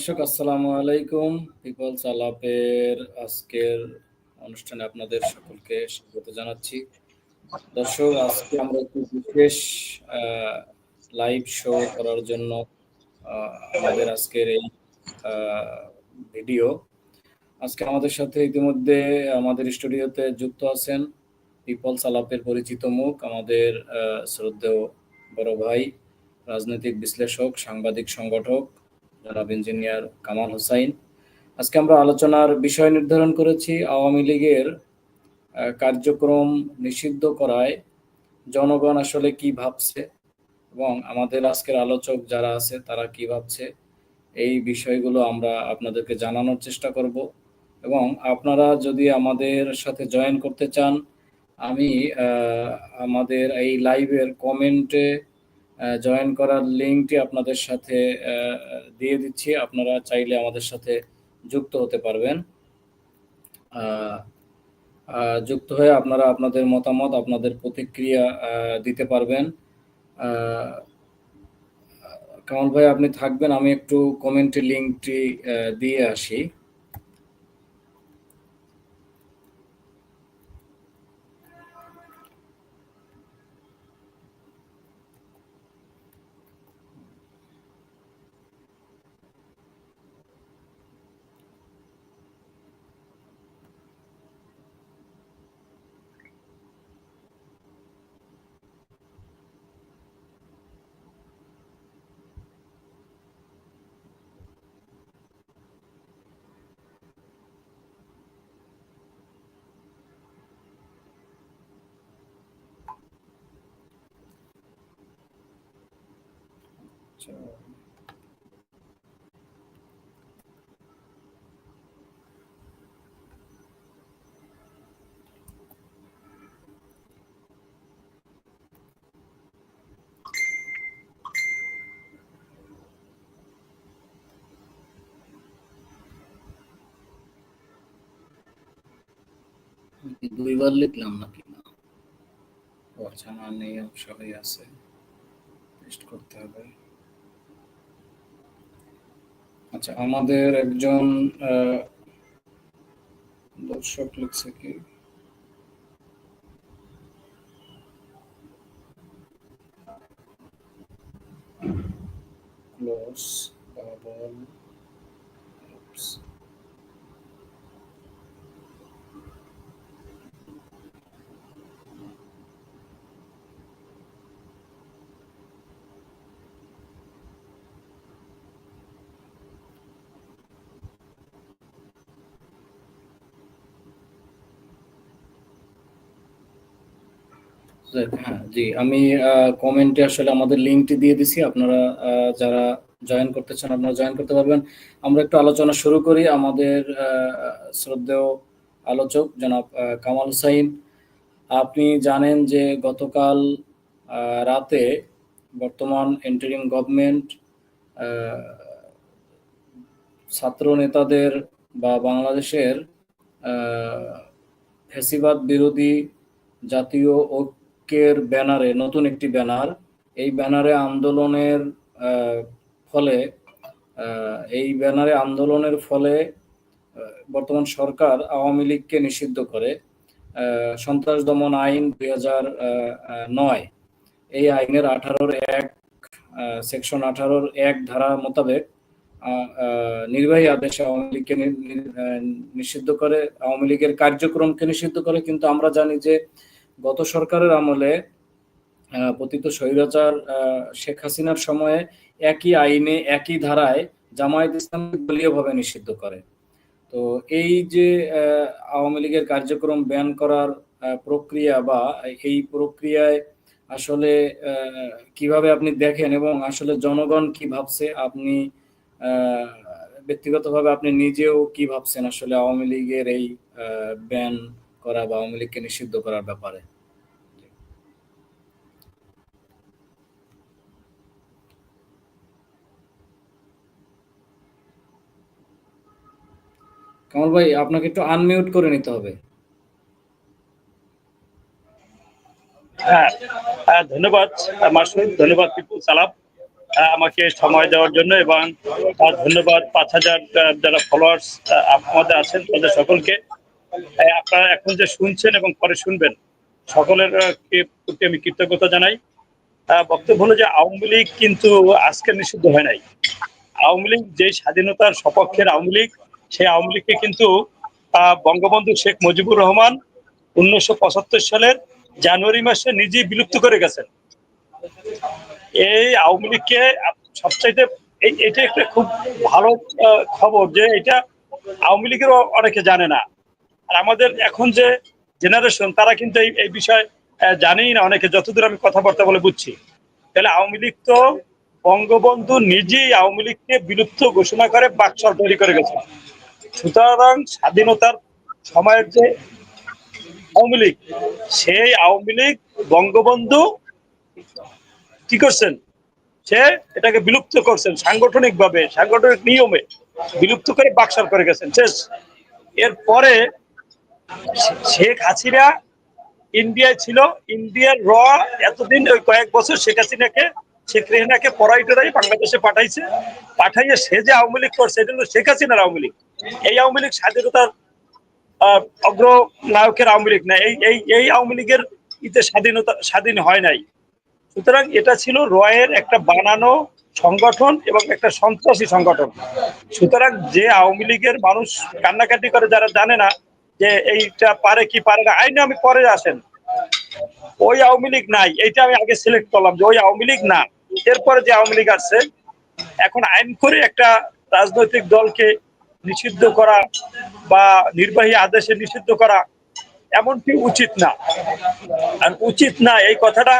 দর্শক, আসসালামু আলাইকুম। পিপলস আলাপের আজকের অনুষ্ঠানে আপনাদের সকলকে স্বাগত জানাচ্ছি। দর্শক, আজকে আমরা একটি বিশেষ লাইভ শো করার জন্য আমাদের আজকের এই ভিডিও আজকে আমাদের সাথে ইতিমধ্যে আমাদের স্টুডিওতে যুক্ত আছেন পিপলস আলাপের পরিচিত মুখ, আমাদের শ্রদ্ধেয় বড় ভাই, রাজনৈতিক বিশ্লেষক, সাংবাদিক, সংগঠক জনাব ইঞ্জিনিয়ার কামাল হোসাইন। আজকে আমরা আলোচনার বিষয় নির্ধারণ করেছি, আওয়ামী লীগের কার্যক্রম নিষিদ্ধ করায় জনগণ আসলে কি ভাবছে এবং আমাদের আজকের আলোচক যারা আছে তারা কি ভাবছে, এই বিষয়গুলো আমরা আপনাদেরকে জানানোর চেষ্টা করব। এবং আপনারা যদি আমাদের সাথে জয়েন করতে চান, আমি আমাদের এই লাইভের কমেন্টে জয়েন করার লিঙ্কটি আপনাদের সাথে দিয়ে দিচ্ছি। আপনারা চাইলে আমাদের সাথে যুক্ত হতে পারবেন। যুক্ত হয়ে আপনারা আপনাদের মতামত, আপনাদের প্রতিক্রিয়া দিতে পারবেন। কামাল ভাই, আপনি থাকবেন। আমি একটু কমেন্টে লিঙ্কটি দিয়ে আসি। দুইবার লিখলাম নাকি না? ও আচ্ছা না নেই সবাই আছে। পেস্ট করতে হবে। আচ্ছা আমাদের একজন দর্শক লিখছে কি? ক্লোজ হ্যাঁ জি। আমি কমেন্টে আসলে আমাদের লিঙ্কটি দিয়ে দিছি। আপনারা যারা জয়েন করতে চান আপনারা জয়েন করতে পারবেন। আমরা একটু আলোচনা শুরু করি। আমাদের শ্রদ্ধেয় আলোচক জনাব কামাল হুসাইন। আপনি জানেন যে গতকাল রাতে বর্তমান এন্টারিং গভর্নমেন্ট ছাত্র নেতাদের বা বাংলাদেশের আহ, ফ্যাসিবাদ বিরোধী জাতীয় ঐক্যের ব্যানারে, নতুন একটি ব্যানার, এই ব্যানারে আন্দোলনের ফলে এই ব্যানারে আন্দোলনের ফলে বর্তমান সরকার আওয়ামী লীগকে নিষিদ্ধ করে সন্ত্রাস দমন আইন দুই হাজার নয়। এই আইনের আঠারোর এক সেকশন আঠারোর এক ধারা মোতাবেক নির্বাহী আদেশে আওয়ামী লীগকে নিষিদ্ধ করে, আওয়ামী লীগের কার্যক্রমকে নিষিদ্ধ করে, কিন্তু আমরা জানি যে গত সরকারের আমলে পতিত স্বৈরাচার শেখ হাসিনার সময়ে একই আইনে, একই ধারায় জামায়াত ইসলাম দলীয়ভাবে নিষিদ্ধ করে। তো এই যে আওয়ামী লীগের কার্যক্রম ব্যান করার প্রক্রিয়া বা এই প্রক্রিয়ায় আসলে কীভাবে আপনি দেখেন এবং আসলে জনগণ কি ভাবছে? আপনি ব্যক্তিগতভাবে আপনি নিজেও কি ভাবছেন আসলে আওয়ামী লীগের এই ব্যান করা বা আওয়ামী লীগকে নিষিদ্ধ করার ব্যাপারে? কামাল ভাই আপনাকে একটু আনমিউট করে নিতে হবে। হ্যাঁ হ্যাঁ, ধন্যবাদ। মাসুদ ধন্যবাদ পিপুল সালাম। আমাকে সময় দেওয়ার জন্য এবং ধন্যবাদ পাঁচ হাজার যারা ফলোয়ার্স আমাদের আছেন তাদের সকলকে। আপনারা এখন যে শুনছেন এবং পরে শুনবেন সকলের প্রতি আমি কৃতজ্ঞতা জানাই। বক্তব্য হলো যে আওয়ামী লীগ কিন্তু আজকে নিষিদ্ধ হয় নাই। আওয়ামী লীগ যে স্বাধীনতার সপক্ষের আওয়ামী লীগ সেই আওয়ামী লীগকে কিন্তু বঙ্গবন্ধু শেখ মুজিবুর রহমান উনিশশো পঁচাত্তর সালের জানুয়ারি মাসে নিজেই বিলুপ্ত করে গেছেন। এই আওয়ামী লীগকে সবচাইতে এটা একটা খুব ভালো খবর যে এটা আওয়ামী লীগেরও অনেকে জানে না। আর আমাদের এখন যে জেনারেশন তারা কিন্তু এই এই বিষয়ে জানেই না অনেকে, যতদূর আমি কথাবার্তা বলে বুঝছি। তাহলে আওয়ামী লীগ তো বঙ্গবন্ধু নিজেই আওয়ামী লীগকে বিলুপ্ত ঘোষণা করে বাকশাল তৈরি করে গেছে। সুতরাং স্বাধীনতার সময়ের যে আওয়ামী লীগ, সেই আওয়ামী লীগ বঙ্গবন্ধু কি করছেন? সে এটাকে বিলুপ্ত করছেন সাংগঠনিক ভাবে সাংগঠনিক নিয়মে বিলুপ্ত করে বাকশাল করে গেছেন। শেষ। এরপরে শেখ হাসিনা ইন্ডিয়ায় ছিল। ইন্ডিয়ার র এতদিন, ওই কয়েক বছর শেখ হাসিনাকে, শেখ রেহনাকে পড়াই টরাই বাংলাদেশে পাঠাইছে। পাঠাইয়ে সে যে আওয়ামী লীগ করছে, এটা হলো শেখ হাসিনার আওয়ামী লীগ। এই আওয়ামী লীগ স্বাধীনতার অগ্র নায়কের আওয়ামী লীগ না, এই এই এই আওয়ামী লীগের ইতে স্বাধীনতা, স্বাধীন হয় নাই। সুতরাং এটা ছিল রয়ের একটা বানানো সংগঠন এবং একটা সন্ত্রাসী সংগঠন। সুতরাং যে আওয়ামী লীগের মানুষ কান্নাকাটি করে, যারা জানে না যে এইটা পারে কি পারে না, আইনে আমি পরে আসেন। ওই আওয়ামী লীগ নাই, এইটা আমি আগে সিলেক্ট করলাম যে ওই আওয়ামী লীগ না। এরপরে যে আওয়ামী লীগ আসছে, এখন আইন করে একটা রাজনৈতিক দলকে নিষিদ্ধ করা বা নির্বাহী আদেশে নিষিদ্ধ করা এমনটি উচিত না। আর উচিত না এই কথাটা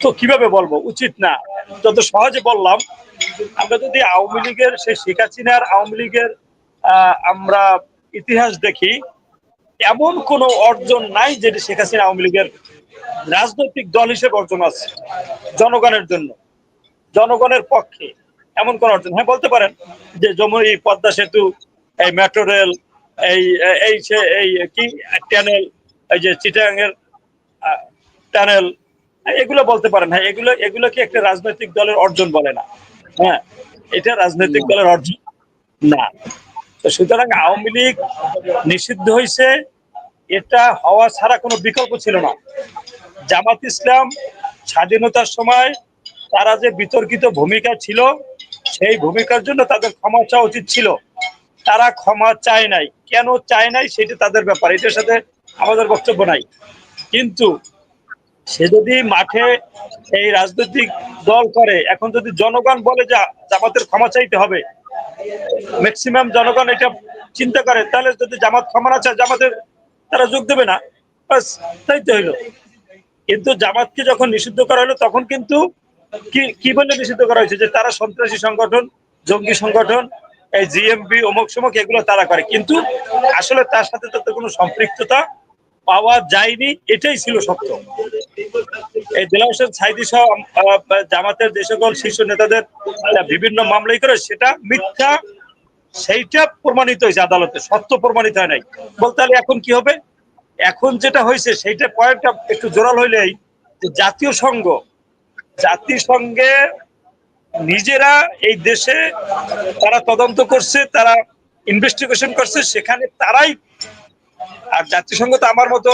তো কীভাবে বলব? উচিত না। যত সহজে বললাম, আমরা যদি আওয়ামী লীগের সেই শেখ হাসিনার আওয়ামী লীগের আমরা ইতিহাস দেখি, এমন কোন অর্জন নাই যেটি শেখ হাসিনা আওয়ামী লীগের রাজনৈতিক দল হিসেবে অর্জন আছে জনগণের জন্য, জনগণের পক্ষে। এমন কোন অর্জন। হ্যাঁ বলতে পারেন যে যমুনা পদ্মা সেতু এই মেট্রো রেল এই এই এই কি ট্যানেল এই যে চিটাঙ্গের টানেল এগুলো বলতে পারেন। হ্যাঁ এগুলো এগুলো কি একটা রাজনৈতিক দলের অর্জন বলে না। হ্যাঁ এটা রাজনৈতিক দলের অর্জন না। তো সুতরাং আওয়ামী লীগ নিষিদ্ধ হয়েছে এটা হওয়া ছাড়া কোনো বিকল্প ছিল না। জামাত ইসলাম স্বাধীনতার সময় তারা যে বিতর্কিত ভূমিকা ছিল সেই ভূমিকার জন্য তাদের ক্ষমা চাওয়া উচিত ছিল। তারা ক্ষমা চায় নাই। কেন চায় নাই সেটা তাদের ব্যাপার। এটার সাথে আমাদের বক্তব্য নাই। কিন্তু সে যদি মাঠে এই রাজনৈতিক দল করে, এখন যদি জনগণ বলে যে জামাতের ক্ষমা চাইতে হবে ম্যাক্সিমাম জনগণ এটা চিন্তা করে, তাহলে যদি জামাত ক্ষমা না চায়, জামাতের তারা যোগ দেবে না। বাস তাই তো হইল। কিন্তু জামাতকে যখন নিষিদ্ধ করা হলো, তখন কিন্তু কি কি বলে নিষিদ্ধ করা হয়েছে? যে তারা সন্ত্রাসী সংগঠন, জঙ্গি সংগঠন, এই জিএমবি অমুক সমক, এগুলো তারা করে। কিন্তু আসলে তার সাথে তাদের কোনো সম্পৃক্ততা পাওয়া যায়নি, এটাই ছিল সত্য। এই দিলা হোসেন সাইদি সহ জামাতের যে সকল শীর্ষ নেতাদের বিভিন্ন মামলাই করে, সেটা মিথ্যা, সেইটা প্রমাণিত হয়েছে আদালতে। সত্য প্রমাণিত হয় নাই। বলতে তাহলে এখন কি হবে? এখন যেটা হয়েছে, সেইটা পয়েন্টটা একটু জোরাল হইলেই জাতীয় সংঘ জাতিসংঘে নিজেরা এই দেশে তারা তদন্ত করছে, তারা ইনভেস্টিগেশন করছে, সেখানে তারাই, আর জাতিসংঘ তো আমার মতো,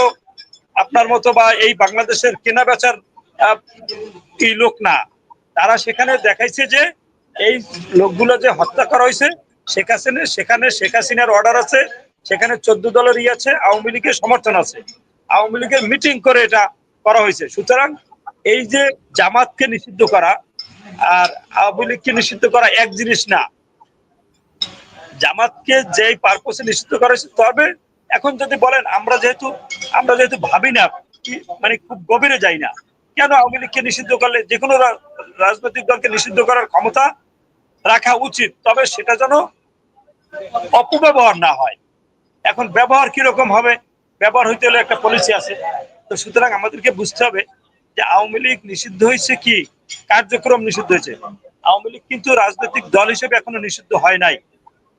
আপনার মতো বা এই বাংলাদেশের কেনা বেচার কি লোক না। তারা সেখানে দেখাইছে যে এই লোকগুলো যে হত্যা করা হয়েছে, শেখ হাসিনা, সেখানে শেখ হাসিনার অর্ডার আছে, সেখানে চোদ্দ দলের ই আছে, আওয়ামী লীগের সমর্থন আছে। আওয়ামী লীগের মিটিং করে এটা করা হয়েছে। সুতরাং এই যে জামাতকে নিষিদ্ধ করা আর আওয়ামী লীগকে নিষিদ্ধ করা এক জিনিস না। জামাতকে যেই পারপোসে নিষিদ্ধ করা তবে এখন যদি বলেন, আমরা যেহেতু আমরা যেহেতু ভাবি না মানে খুব গভীরে যাই না, কেন আওয়ামী লীগকে নিষিদ্ধ করলে যে কোনো রাজনৈতিক দলকে নিষিদ্ধ করার ক্ষমতা রাখা উচিত, তবে সেটা যেন অপব্যবহার না হয়। এখন ব্যবহার কীরকম হবে? ব্যবহার হইতে হলে একটা পলিসি আছে। তো সুতরাং আমাদেরকে বুঝতে হবে যে আওয়ামী লীগ নিষিদ্ধ হয়েছে কি? কার্যক্রম নিষিদ্ধ হয়েছে। আওয়ামী লীগ কিন্তু রাজনৈতিক দল হিসেবে এখনও নিষিদ্ধ হয় নাই।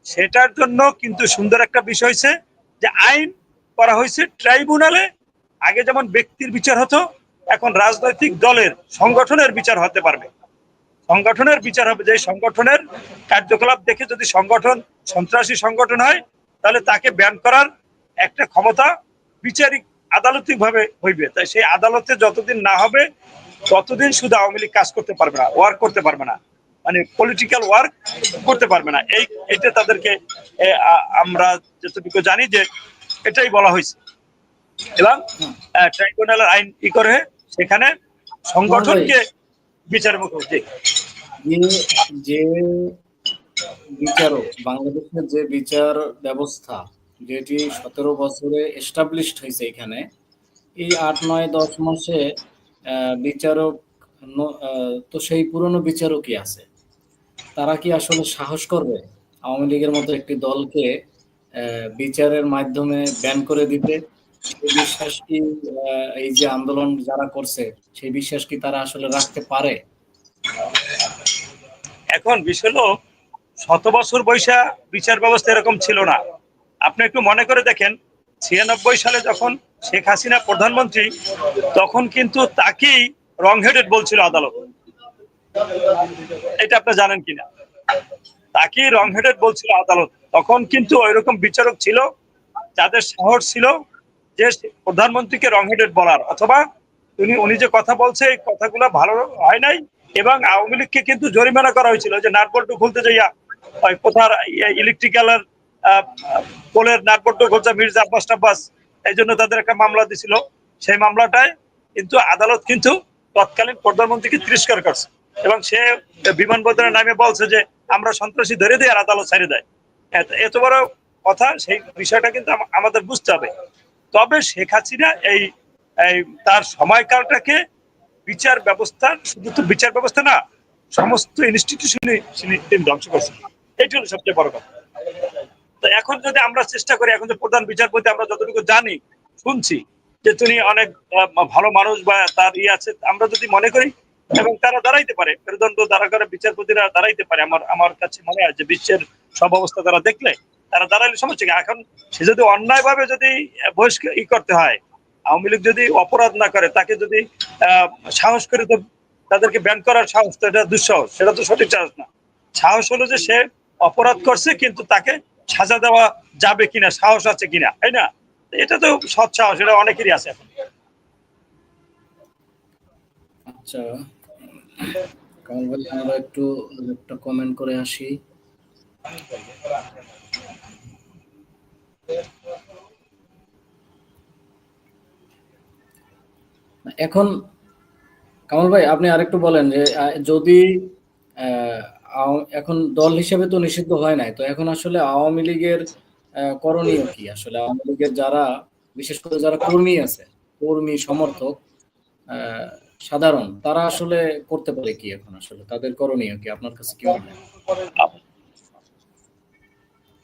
সেটার জন্য কিন্তু সুন্দর একটা বিষয় হয়েছে যে আইন করা হয়েছে ট্রাইব্যুনালে। আগে যেমন ব্যক্তির বিচার হতো, এখন রাজনৈতিক দলের সংগঠনের বিচার হতে পারবে। সংগঠনের বিচার হবে, যে সংগঠনের কার্যকলাপ দেখে যদি সংগঠন, সন্ত্রাসী সংগঠন হয়, তাহলে তাকে ব্যান করার একটা ক্ষমতা বিচারিক আদালতিক ভাবে হইবে। তাই সেই আদালতে যতদিন না হবে, ততদিন শুধু আওয়ামী লীগ কাজ করতে পারবে না ওয়ার্ক করতে পারবে না। মানে পলিটিক্যাল ওয়ার্ক করতে পারবে না। এই, এটা তাদেরকে আমরা যতটুকু জানি যে এটাই বলা হয়েছে। এবং ট্রাইব্যুনালের আইন ই করে সেখানে সংগঠনকে বিচার মুখোমুখি যে যে বিচারক, বাংলাদেশের যে বিচার ব্যবস্থা যেটি সতেরো বছরে এস্টাবলিশড হয়েছে এখানে। এই আট, নয়, দশ মাসে বিচারক তো সেই পুরনো বিচারকই আছে। তারা কি আসলে সাহস করবে আওয়ামী লীগের মতো একটি দলকে বিচারের মাধ্যমে ব্যান করে দিতে? সেই বিশ্বাস কি এই যে আন্দোলন যারা করছে, সেই বিশ্বাস কি তারা আসলে রাখতে পারে? এখন বিষয় হলো, শত বছর বৈশা বিচার ব্যবস্থা এরকম ছিল না। আপনি একটু মনে করে দেখেন, ছিয়ানব্বই সালে যখন শেখ হাসিনা প্রধানমন্ত্রী, তখন কিন্তু তাকেই রং হেডেড বলছিল আদালত। এটা আপনি জানেন কিনা? তাকেই রং হেডেড বলছিল আদালত। তখন কিন্তু ওইরকম বিচারক ছিল, যাদের সাহস ছিল যে প্রধানমন্ত্রীকে রং হেডেড বলার, অথবা উনি উনি যে কথা বলছে, এই কথাগুলো ভালো হয় নাই, এবং আওয়ামী লীগকে কিন্তু জরিমানা করা হয়েছিল যে নাটবল্টু খুলতে যাইয়া, ওই কোথার ইলেকট্রিক্যালের পোলের নাটবল্টু খুলছে মির্জা আব্বাস টাব্বাস, এই জন্য তাদের একটা মামলা দিছিল। সেই মামলাটায় কিন্তু আদালত কিন্তু তৎকালীন প্রধানমন্ত্রীকে তিরস্কার করছে এবং সে বিমানবন্দরের নামে বলছে যে, আমরা সন্ত্রাসী ধরে দিই আর আদালত ছাড়ে দেয়। এত- বড় কথা, সেই বিষয়টা কিন্তু আমাদের বুঝতে হবে। তবে শেখ হাসিনা এই তার সময়কালটাকে বিচার ব্যবস্থা, শুধু তো বিচার ব্যবস্থা না, সমস্ত ইনস্টিটিউশনই তিনি ধ্বংস করছেন। এইটা হলো সবচেয়ে বড় কথা। তো এখন যদি আমরা চেষ্টা করি, এখন যে প্রধান বিচারপতি আমরা যতটুকু জানি, শুনছি যে তিনি অনেক ভালো মানুষ বা তার ইয়ে আছে, আমরা যদি মনে করি এবং তারা দাঁড়াইতে পারে, মেরুদণ্ড দ্বারা করে বিচারপতিরা দাঁড়াইতে পারে, আমার আমার কাছে মনে হয় যে বিশ্বের সব অবস্থা তারা দেখলে, তারা দাঁড়াইলে সমস্যা এখন সে যদি অন্যায় ভাবে যদি বহিষ্কার ই করতে হয়, আওয়ামী লীগ যদি অপরাধ না করে, তাকে যদি সাহস করে তো তাদেরকে ব্যান করার সাহস, তো এটা দুঃসাহস, সেটা তো সঠিক সাহস না। সাহস হলো যে সে অপরাধ করছে, কিন্তু তাকে সাজা দেওয়া যাবে কিনা, সাহস আছে কিনা, তাই না? এটা তো সৎ সাহস, এটা অনেকেরই আছে এখন। আচ্ছা কামাল ভাই, আমরা একটু একটা কমেন্ট করে আসি। এখন, কামাল ভাই, আপনি আরেকটু বলেন যে যদি এখন দল হিসেবে তো নিষিদ্ধ হয় নাই। তো এখন আসলে আওয়ামী লীগের করণীয় কি? আসলে আওয়ামী লীগের যারা বিশেষ করে যারা কর্মী আছে কর্মী সমর্থক সাধারণ তারা আসলে করতে পারে কি এখন আসলে? তাদের করণীয় কি? আপনার কাছে কি মনে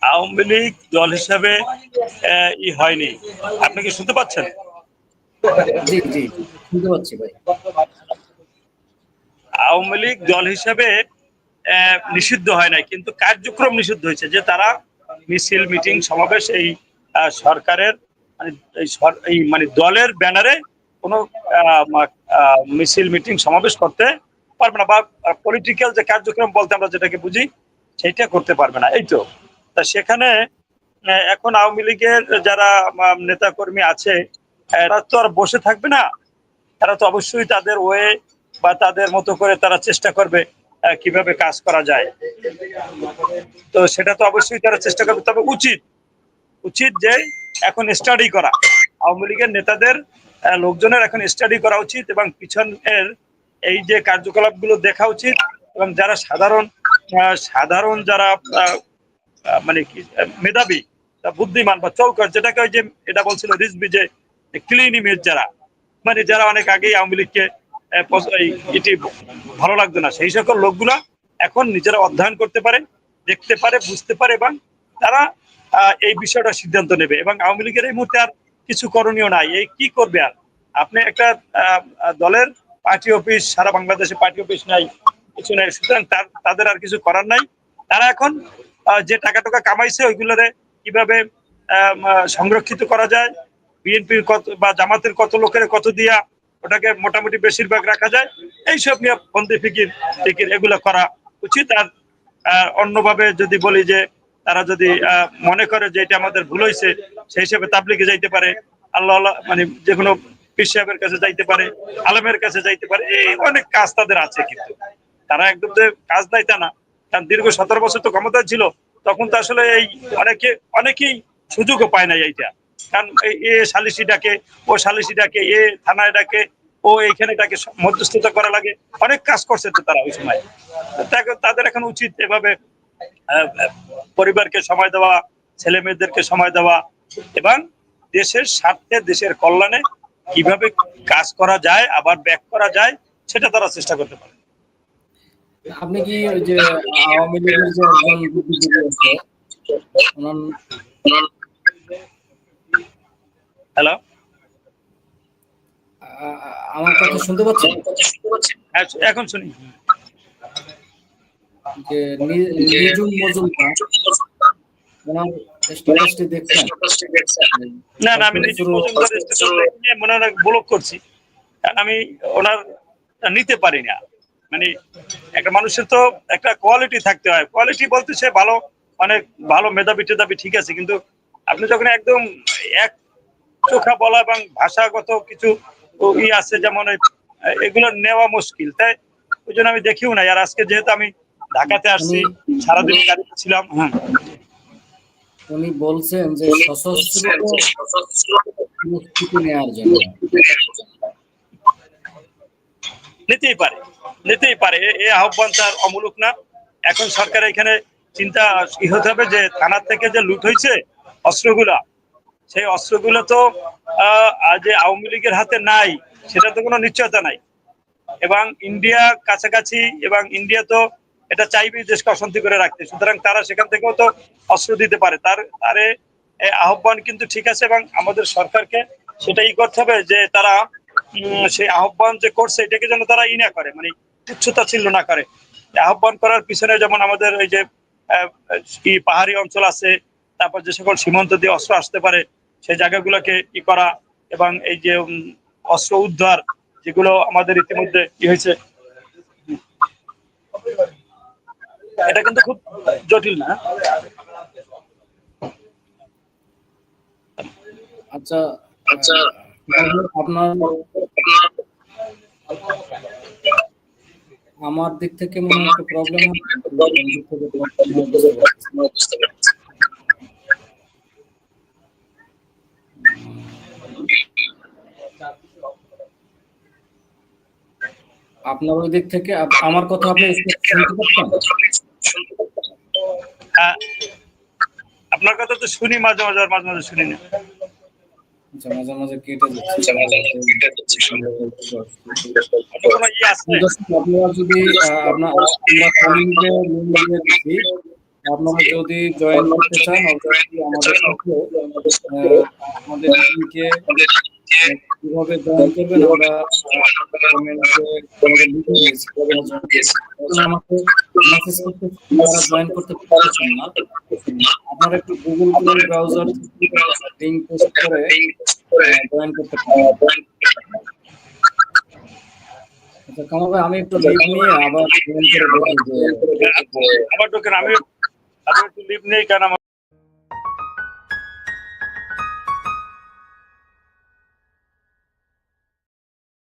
আওয়ামী লীগ দল হিসাবে ই হয়নি। আপনি কি শুনতে পাচ্ছেন? জি জি শুনতে পাচ্ছি ভাই। আওয়ামী লীগ দল হিসাবে নিষিদ্ধ হয় নাই, কিন্তু কার্যক্রম নিষিদ্ধ হয়েছে যে তারা মিছিল, মিটিং, সমাবেশ এই সরকারের মানে এই মানে দলের ব্যানারে কোনো মিছিল, মিটিং, সমাবেশ করতে পারবে না বা পলিটিক্যাল যে কার্যক্রম বলতে আমরা যেটাকে বুঝি, সেইটা করতে পারবে না, এই তো। তা সেখানে এখন আওয়ামী লীগের যারা নেতা কর্মী আছে, এরা তো আর বসে থাকবে না। তারা তো অবশ্যই তাদের ওয়ে বা তাদের মতো করে তারা চেষ্টা করবে। কীভাবে কাজ করা যায়। তো সেটা তো অবশ্যই তারা চেষ্টা করবে। তবে উচিত উচিত যে এখন স্টাডি করা। আওয়ামী লীগের নেতাদের লোকজনের এখন স্টাডি করা উচিত এবং পিছনের এই যে কার্যকলাপগুলো দেখা উচিত এবং যারা সাধারণ সাধারণ যারা মানে কি মেধাবী বুদ্ধিমান বা চৌকর, যেটাকে ওই যে এটা বলছিল রিজবি যে ক্লিন ইমেজ যারা মানে যারা অনেক আগেই আওয়ামী লীগকে এটি ভালো লাগতো না। সেই সকল লোকগুলা এখন নিজেরা অধ্যয়ন করতে পারে, দেখতে পারে, বুঝতে পারে এবং তারা এই বিষয়টা সিদ্ধান্ত নেবে এবং আওয়ামী লীগের এই মুহূর্তে আর কিছু করণীয় নাই। এই কি করবে আর? আপনি একটা দলের পার্টি অফিস, সারা বাংলাদেশে পার্টি অফিস নাই, কিছু নাই, সুতরাং তাদের আর কিছু করার নাই। তারা এখন যে টাকা টাকা কামাইছে ওইগুলোরে কীভাবে সংরক্ষিত করা যায়? বিএনপির কত বা জামাতের কত লোকের কত দিয়া ওটাকে মোটামুটি বেশিরভাগ রাখা যায়। এইসব নিয়ে বন্দি ফিকির টিকির এগুলো করা উচিত। আর অন্যভাবে যদি বলি যে তারা যদি মনে করে যে এটা আমাদের ভুল হয়েছে সেই হিসেবে তাবলিগে যাইতে পারে, আল্লাহ মানে যে কোনো পীর সাহেবের কাছে যাইতে পারে, আলমের কাছে যাইতে পারে, এই অনেক কাজ তাদের আছে কিন্তু। তারা একদম যে কাজ দেয় তা না। কারণ দীর্ঘ সতেরো বছর তো ক্ষমতা ছিল, তখন তো আসলে এই অনেকে, অনেকেই সুযোগও পায় না এইটা। কারণ এ সালিসি ডাকে, ও সালিসি ডাকে, এ থানায় ডাকে, ও এইখানে সব মধ্যস্থতা করা লাগে। অনেক কাজ করছে তো তারা ওই সময়। তাকে- তাদের এখন উচিত এভাবে পরিবারকে সময় দেওয়া ছেলে মেয়েদেরকে সময় দেওয়া। এবং দেশের স্বার্থে, দেশের কল্যাণে কীভাবে কাজ করা যায়, আবার ব্যাক করা যায়, সেটা তারা চেষ্টা করতে পারে। আপনি কি ওই যে আওয়ামী লীগের যে একজন বুদ্ধিজীবী আছে ওনার হ্যালো আমার কথা শুনতে পাচ্ছেন? হ্যাঁ, এখন শুনি। যে নিজুম মজুমদার ওনার স্ট্যাটাসটি দেখছেন? না না আমি নিজে মজুমদার স্টেশন মনে হয় ব্লক করছি। কারণ আমি ওনার নিতে পারি না। মানে একটা মানুষের তো একটা কোয়ালিটি থাকতে হয়। কোয়ালিটি বলতে সে ভালো অনেক ভালো মেধাবী টেধাবী ঠিক আছে। কিন্তু আপনি যখন একদম এক চোখা বলা এবং ভাষাগত কিছু ই আছে যেমন এগুলো নেওয়া মুশকিল তাই? ওই জন্য আমি দেখিও নাই। আর আজকে যেহেতু আমি ঢাকাতে আসছি সারাদিন গাড়িতে ছিলাম হ্যাঁ। উনি বলছেন যে সশস্ত্র নেওয়ার জন্য। নিতেই পারে নিতেই পারে। এ- আহ্বান তার অমূলক না। এখন সরকার এখানে চিন্তা হতে হবে যে থানার থেকে যে লুট হয়েছে অস্ত্রগুলা সেই অস্ত্রগুলো তো যে আওয়ামী লীগের হাতে নাই, সেটা তো কোনো নিশ্চয়তা নাই। এবং ইন্ডিয়া কাছাকাছি, এবং ইন্ডিয়া তো এটা চাইবেই দেশকে অশান্তি করে রাখতে। সুতরাং তারা সেখান থেকেও তো অস্ত্র দিতে পারে। তার, তারে আহ্বান কিন্তু ঠিক আছে, এবং আমাদের সরকারকে সেটাই করতে হবে যে তারা সেই আহ্বান যে করছে, এটাকে যেন তারা ই না করে মানে তুচ্ছতা ছিল না করে। আহ্বান করার পিছনে যেমন আমাদের ওই যে পাহাড়ি অঞ্চল আছে, তারপর যে সকল সীমান্ত দিয়ে অস্ত্র আসতে পারে সেই জায়গাগুলোকে ই করা এবং এই যে অস্ত্র উদ্ধার যেগুলো আমাদের ইতিমধ্যে কি হয়েছে। এটা কিন্তু খুব জটিল না? আচ্ছা আচ্ছা। আপনার আমার দিক থেকে মনে হয় প্রবলেম আপনার ওই দিক থেকে আমার কথা আপনি শুনতে পাচ্ছেন? হ্যাঁ। আপনার কথা তো শুনি মাঝে মাঝে আর মাঝে মাঝে শুনি না। আচ্ছা মাঝে মাঝে কেটে যাচ্ছে। ওটা কোনো ইয়ে আপনারা যদি আহ, আপনার আমরা কমেন্টে লিংক দিয়ে দিচ্ছি আপনারা যদি জয়েন করতে চান অবশ্যই আমাদের কীভাবে জয়েন করবেন? আমরা কমেন্টে আমাদের লিখে দিয়েছি এখন আমাকে মেসেজ করতে যারা জয়েন করতে পারছেন না। আপনারা একটু Google Chrome browser link post করে জয়েন করতে পারেন। আচ্ছা কামাল আমি একটু লিভ নিয়ে আবার জয়েন করে দেখি যে আবার ঢোকেন আমি আমি একটু লিভ নেই কারণ